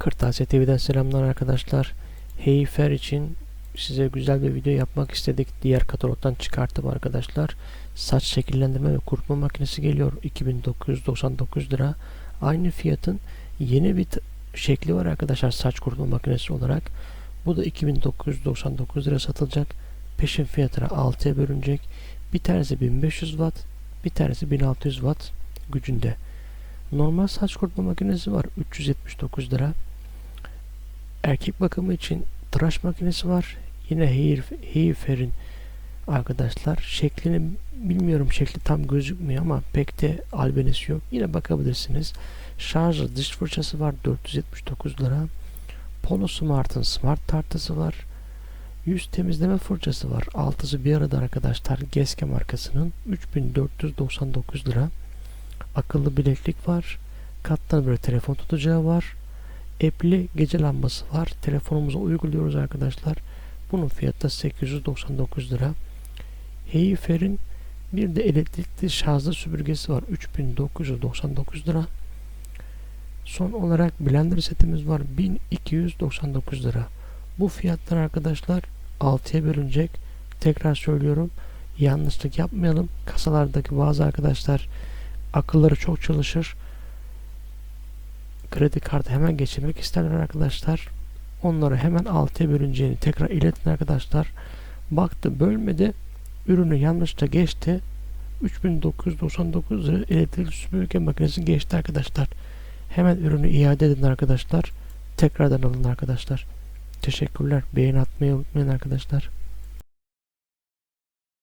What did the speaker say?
Kırtasiye TV'den selamlar arkadaşlar. Heyfer için size güzel bir video yapmak istedik. Diğer katalogdan çıkarttım arkadaşlar. Saç şekillendirme ve kurutma makinesi geliyor. 2999 lira. Aynı fiyatın yeni bir şekli var arkadaşlar saç kurutma makinesi olarak. Bu da 2999 lira satılacak. Peşin fiyatına 6'ya bölünecek. Bir tanesi 1500 watt, bir tanesi 1600 watt gücünde. Normal saç kurutma makinesi var 379 lira. Erkek bakımı için tıraş makinesi var. Yine Hair, Heyfer'in arkadaşlar. Şeklini bilmiyorum şekli tam gözükmüyor ama pek de albenisi yok. Yine bakabilirsiniz. Şarjlı diş fırçası var 479 lira. Polo Smart'ın Smart tartısı var. Yüz temizleme fırçası var. Altısı bir arada arkadaşlar. Geske markasının 3499 lira. Akıllı bileklik var. Kattan böyle telefon tutacağı var. App'li gece lambası var. Telefonumuza uyguluyoruz arkadaşlar. Bunun fiyatı da 899 lira. Heyfer'in bir de elektrikli şarjlı süpürgesi var. 3999 lira. Son olarak blender setimiz var. 1299 lira. Bu fiyatlar arkadaşlar 6'ya bölünecek. Tekrar söylüyorum. Yanlışlık yapmayalım. Kasalardaki bazı arkadaşlar akılları çok çalışır. Kredi kartı hemen geçirmek isterler arkadaşlar. Onları hemen 6'ya bölüneceğini tekrar iletin arkadaşlar. Baktı bölmedi. Ürünü yanlışla geçti. 3999 lira elektrikli süpürge makinesi geçti arkadaşlar. Hemen ürünü iade edin arkadaşlar. Tekrardan alın arkadaşlar. Teşekkürler. Beğeni atmayı unutmayın arkadaşlar.